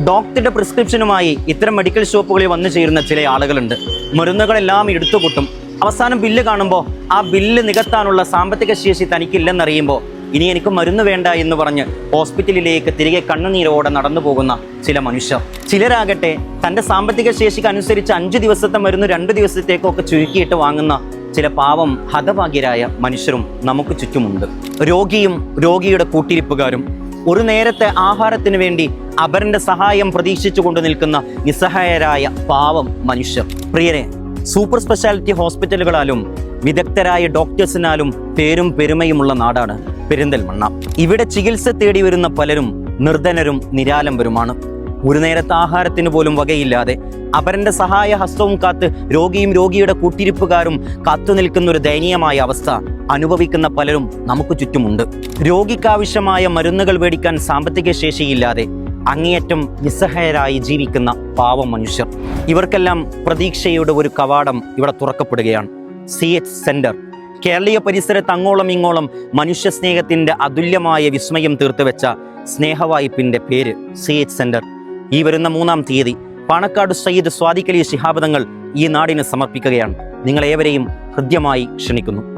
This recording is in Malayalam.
ഡോക്ടറുടെ പ്രിസ്ക്രിപ്ഷനുമായി ഇത്തരം മെഡിക്കൽ ഷോപ്പുകളിൽ വന്നു ചേരുന്ന ചില ആളുകളുണ്ട്. മരുന്നുകളെല്ലാം എടുത്തുകൂട്ടും. അവസാനം ബില്ല് കാണുമ്പോൾ ആ ബില്ല് നികത്താനുള്ള സാമ്പത്തിക ശേഷി തനിക്കില്ലെന്നറിയുമ്പോൾ ഇനി എനിക്ക് മരുന്ന് വേണ്ട എന്ന് പറഞ്ഞ് ഹോസ്പിറ്റലിലേക്ക് തിരികെ കണ്ണുനീരോടെ നടന്നു പോകുന്ന ചില മനുഷ്യർ. ചിലരാകട്ടെ തന്റെ സാമ്പത്തിക ശേഷിക്ക് അനുസരിച്ച് അഞ്ച് ദിവസത്തെ മരുന്ന് രണ്ട് ദിവസത്തേക്കൊക്കെ ചുരുക്കിയിട്ട് വാങ്ങുന്ന ചില പാവം ഹതഭാഗ്യരായ മനുഷ്യരും നമുക്ക് ചുറ്റുമുണ്ട്. രോഗിയും രോഗിയുടെ കൂട്ടിരിപ്പുകാരും ഒരു നേരത്തെ ആഹാരത്തിന് വേണ്ടി അപരന്റെ സഹായം പ്രതീക്ഷിച്ചു കൊണ്ട് നിൽക്കുന്ന നിസ്സഹായരായ പാവം മനുഷ്യർ. പ്രിയരെ സൂപ്പർ സ്പെഷ്യാലിറ്റി ഹോസ്പിറ്റലുകളാലും വിദഗ്ധരായ ഡോക്ടേഴ്സിനാലും പേരും പെരുമയുമുള്ള നാടാണ് പെരിന്തൽമണ്ണ. ഇവിടെ ചികിത്സ തേടി വരുന്ന പലരും നിർധനരും നിരാലംബരുമാണ്. ഒരു നേരത്തെ ആഹാരത്തിന് പോലും വകയില്ലാതെ അപരന്റെ സഹായ ഹസ്തവും കാത്ത് രോഗിയും രോഗിയുടെ കൂട്ടിരിപ്പുകാരും കാത്തു നിൽക്കുന്ന ഒരു ദയനീയമായ അവസ്ഥ അനുഭവിക്കുന്ന പലരും നമുക്ക് ചുറ്റുമുണ്ട്. രോഗിക്കാവശ്യമായ മരുന്നുകൾ മേടിക്കാൻ സാമ്പത്തിക ശേഷിയില്ലാതെ അങ്ങേയറ്റം നിസ്സഹായരായി ജീവിക്കുന്ന പാവം മനുഷ്യർ. ഇവർക്കെല്ലാം പ്രതീക്ഷയുടെ ഒരു കവാടം ഇവിടെ തുറക്കപ്പെടുകയാണ്. C H centre. കേരളീയ പരിസരത്ത് അങ്ങോളം ഇങ്ങോളം മനുഷ്യ സ്നേഹത്തിന്റെ അതുല്യമായ വിസ്മയം തീർത്തുവെച്ച സ്നേഹവായ്പിന്റെ പേര് സി എച്ച് സെന്റർ. ഈ വരുന്ന മൂന്നാം തീയതി പാണക്കാട് സയ്യിദ് സ്വാദിഖലി ശിഹാബ് തങ്ങൾ ഈ നാടിന് സമർപ്പിക്കുകയാണ്. നിങ്ങളേവരെയും ഹൃദ്യമായി ക്ഷണിക്കുന്നു.